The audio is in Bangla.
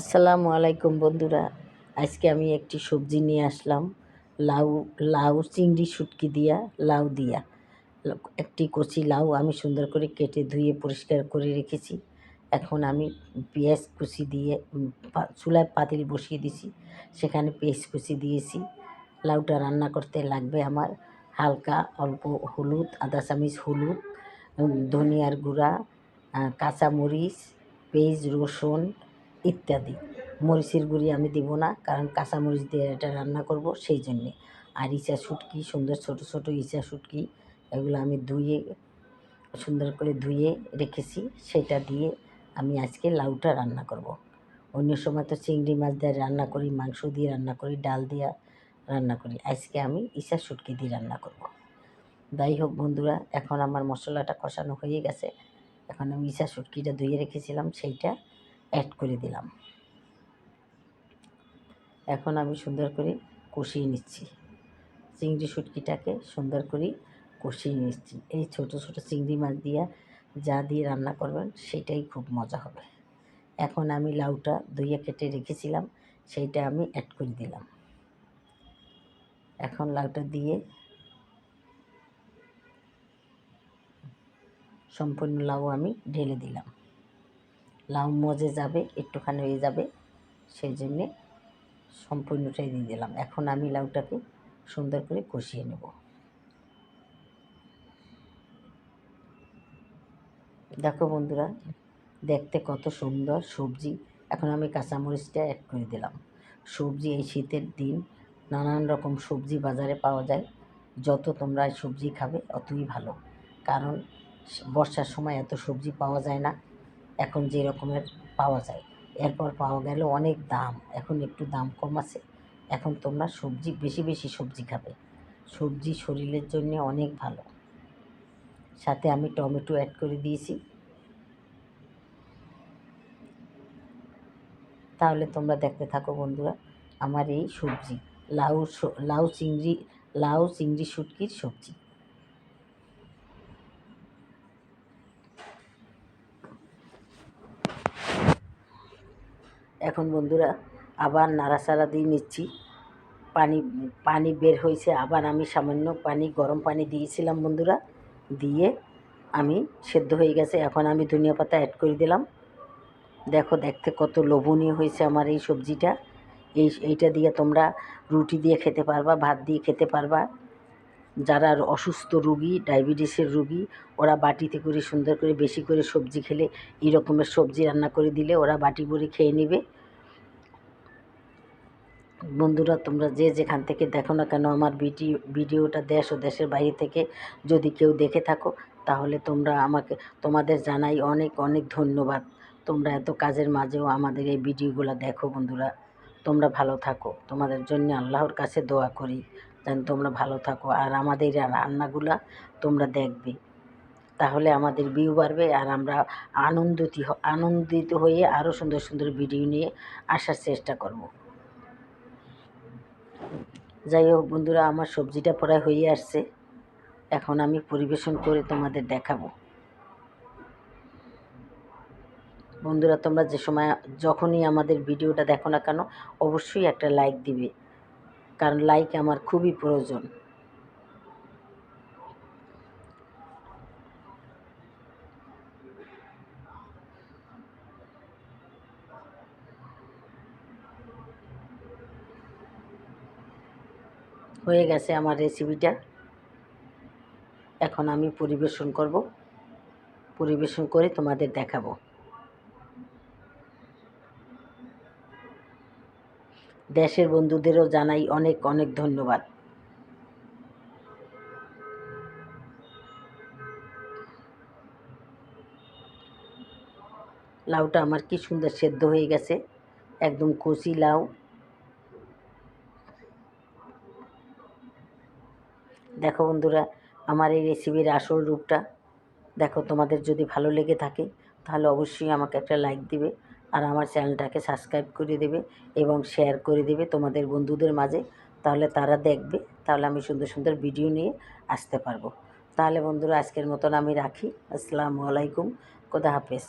আসসালামু আলাইকুম বন্ধুরা। আজকে আমি একটি সবজি নিয়ে আসলাম। লাউ লাউ চিংড়ি শুটকি দিয়া, লাউ দিয়া। একটি কচি লাউ আমি সুন্দর করে কেটে ধুয়ে পরিষ্কার করে রেখেছি। এখন আমি পেঁয়াজ কুচি দিয়ে চুলায় পাতিল বসিয়ে দিছি। সেখানে পেঁয়াজ কুচি দিয়েছি। লাউটা রান্না করতে লাগবে আমার হালকা অল্প হলুদ, আদা চামিচ হলুদ ধনিয়ার গুঁড়া কাঁচামরিচ, পেঁয়াজ, রসুন ইত্যাদি মরিচের গুঁড়ি আমি দিব না, কারণ কাঁচামরিচ দিয়ে এটা রান্না করব সেই জন্যে আর ইচা শুটকি, সুন্দর ছোট ছোট ইচা শুটকি, এগুলো আমি ধুয়ে, সুন্দর করে ধুয়ে রেখেছি, সেটা দিয়ে আমি আজকে লাউটা রান্না করব। অন্য সময় তো চিংড়ি মাছ দিয়ে রান্না করি, মাংস দিয়ে রান্না করি, ডাল দিয়ে রান্না করি, আজকে আমি ইচা শুটকি দিয়ে রান্না করব। যাই হোক বন্ধুরা, এখন আমার মশলাটা কষানো হয়ে গেছে এখন আমি ইচা শুটকিটা ধুয়ে রেখেছিলাম, সেইটা অ্যাড করে দিলাম। এখন আমি সুন্দর করে কষিয়ে নিচ্ছি। চিংড়ি শুটকিটাকে সুন্দর করে কষিয়ে নিচ্ছি। এই ছোট ছোট চিংড়ি মাছ দিয়ে যা দিয়ে রান্না করবেন, সেটাই খুব মজা হবে। এখন আমি লাউটা ধুয়ে কেটে রেখেছিলাম, সেইটা আমি অ্যাড করে দিলাম। এখন লাউটা দিয়ে সম্পূর্ণ লাউ আমি ঢেলে দিলাম। লাউ মজে যাবে, একটুখানি হয়ে যাবে, সেই জন্যে সম্পূর্ণটাই দিয়ে দিলাম। এখন আমি লাউটাকে সুন্দর করে কষিয়ে নেব। দেখো বন্ধুরা, দেখতে কত সুন্দর সবজি। এখন আমি কাঁচামরিচটা অ্যাড করে দিলাম। সবজি এই শীতের দিন নানান রকম সবজি বাজারে পাওয়া যায়। যত তোমরা সবজি খাবে, অতই ভালো। কারণ বর্ষার সময় এত সবজি পাওয়া যায় না। এখন যে রকমের পাওয়া যায়। এরপর পাওয়া গেল অনেক দাম, এখন একটু দাম কম আছে। এখন তোমরা সবজি, বেশি বেশি সবজি খাবে। সবজি শরীরের জন্য অনেক ভালো। সাথে আমি টমেটো অ্যাড করে দিয়েছি। তাহলে তোমরা দেখতে থাকো বন্ধুরা, আমার এই সবজি, লাউ লাউ চিংড়ি লাউ চিংড়ি শুটকির সবজি। এখন বন্ধুরা আবার নাড়াচাড়া দিয়ে নিচ্ছি। পানি পানি বের হয়েছে, আবার আমি সামান্য পানি, গরম পানি দিয়েছিলাম বন্ধুরা। দিয়ে আমি সেদ্ধ হয়ে গেছে। এখন আমি ধনিয়া পাতা অ্যাড করে দিলাম। দেখো, দেখতে কত লোভনীয় হয়েছে আমার এই সবজিটা। এই, এইটা দিয়ে তোমরা রুটি দিয়ে খেতে পারবা, ভাত দিয়ে খেতে পারবা। যারা অসুস্থ রুগী, ডায়াবেটিসের রুগী, ওরা বাটিতে করে সুন্দর করে বেশি করে সবজি খেলে, এই রকমের সবজি রান্না করে দিলে ওরা বাটি ভরে খেয়ে নেবে। বন্ধুরা, তোমরা যে যেখান থেকে দেখো না কেন, আমার ভিডিও ভিডিওটা দেশ ও দেশের বাইরে থেকে যদি কেউ দেখে থাকো, তাহলে তোমরা আমাকে, তোমাদের জানাই অনেক অনেক ধন্যবাদ। তোমরা এত কাজের মাঝেও আমাদের এই ভিডিওগুলো দেখো বন্ধুরা। তোমরা ভালো থাকো। তোমাদের জন্য আল্লাহর কাছে দোয়া করি। যেন তোমরা ভালো থাকো। আর আমাদের রান্নাগুলা তোমরা দেখবে। তাহলে আমাদের ভিউ বাড়বে আর আমরা আনন্দিত আনন্দিত হয়ে আরও সুন্দর সুন্দর ভিডিও নিয়ে আসার চেষ্টা করব। যাই হোক বন্ধুরা, আমার সবজিটা প্রায় হয়ে আসছে। এখন আমি পরিবেশন করে তোমাদের দেখাবো। বন্ধুরা, তোমরা যে সময় যখনই আমাদের ভিডিওটা দেখো না কেন, অবশ্যই একটা লাইক দিবে। কারণ লাইক আমার খুবই প্রয়োজন। হয়ে গেছে আমার রেসিপিটা এখন আমি পরিবেশন করব। পরিবেশন করে তোমাদের দেখাবো। দেশের বন্ধুদেরও জানাই অনেক অনেক ধন্যবাদ। লাউটা আমার কি সুন্দর সেদ্ধ হয়ে গেছে। একদম কচি লাউ। দেখো বন্ধুরা, আমার এই রেসিপির আসল রূপটা। দেখো, তোমাদের যদি ভালো লেগে থাকে, তাহলে অবশ্যই আমাকে একটা লাইক দিবে। আর আমার চ্যানেলটাকে সাবস্ক্রাইব করে দেবে এবং শেয়ার করে দেবে তোমাদের বন্ধুদের মাঝে। তাহলে তারা দেখবে, তাহলে আমি সুন্দর সুন্দর ভিডিও নিয়ে আসতে পারব। তাহলে বন্ধুরা, আজকের মতন আমি রাখি। আসসালামু আলাইকুম। খোদা হাফেজ।